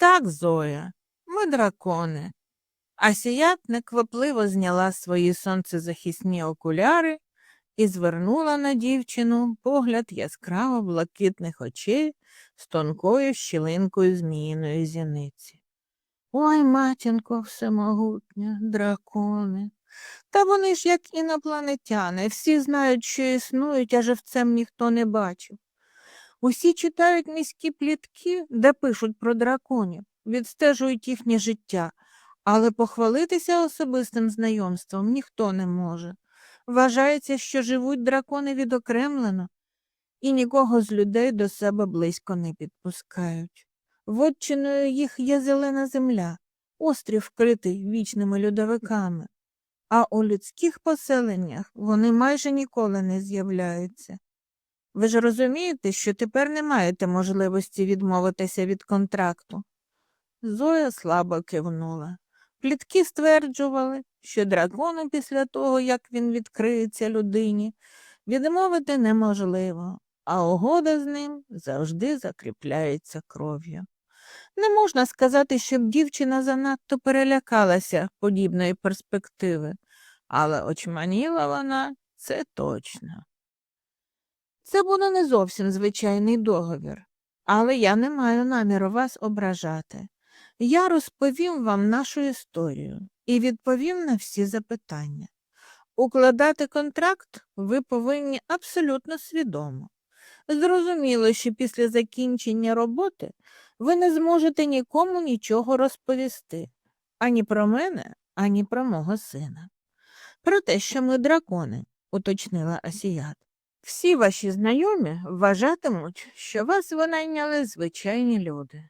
Так, Зоя, ми дракони. Асіят неквапливо зняла свої сонцезахисні окуляри і звернула на дівчину погляд яскраво блакитних очей з тонкою щілинкою зміїної зіниці. Ой, матінко всемогутня, дракони. Та вони ж як інопланетяни, всі знають, що існують, а живцем ніхто не бачив. Усі читають міські плітки, де пишуть про драконів, відстежують їхнє життя, але похвалитися особистим знайомством ніхто не може. Вважається, що живуть дракони відокремлено і нікого з людей до себе близько не підпускають. Вотчиною їх є зелена земля, острів вкритий вічними льодовиками, а у людських поселеннях вони майже ніколи не з'являються. Ви ж розумієте, що тепер не маєте можливості відмовитися від контракту. Зоя слабо кивнула. Плітки стверджували, що дракону після того, як він відкриється людині, відмовити неможливо, а угода з ним завжди закріпляється кров'ю. Не можна сказати, щоб дівчина занадто перелякалася подібної перспективи, але очманіла вона це точно. Це буде не зовсім звичайний договір, але я не маю наміру вас ображати. Я розповім вам нашу історію і відповім на всі запитання. Укладати контракт ви повинні абсолютно свідомо. Зрозуміло, що після закінчення роботи ви не зможете нікому нічого розповісти ані про мене, ані про мого сина. Про те, що ми дракони, уточнила Асіят. Всі ваші знайомі вважатимуть, що вас винайняли звичайні люди.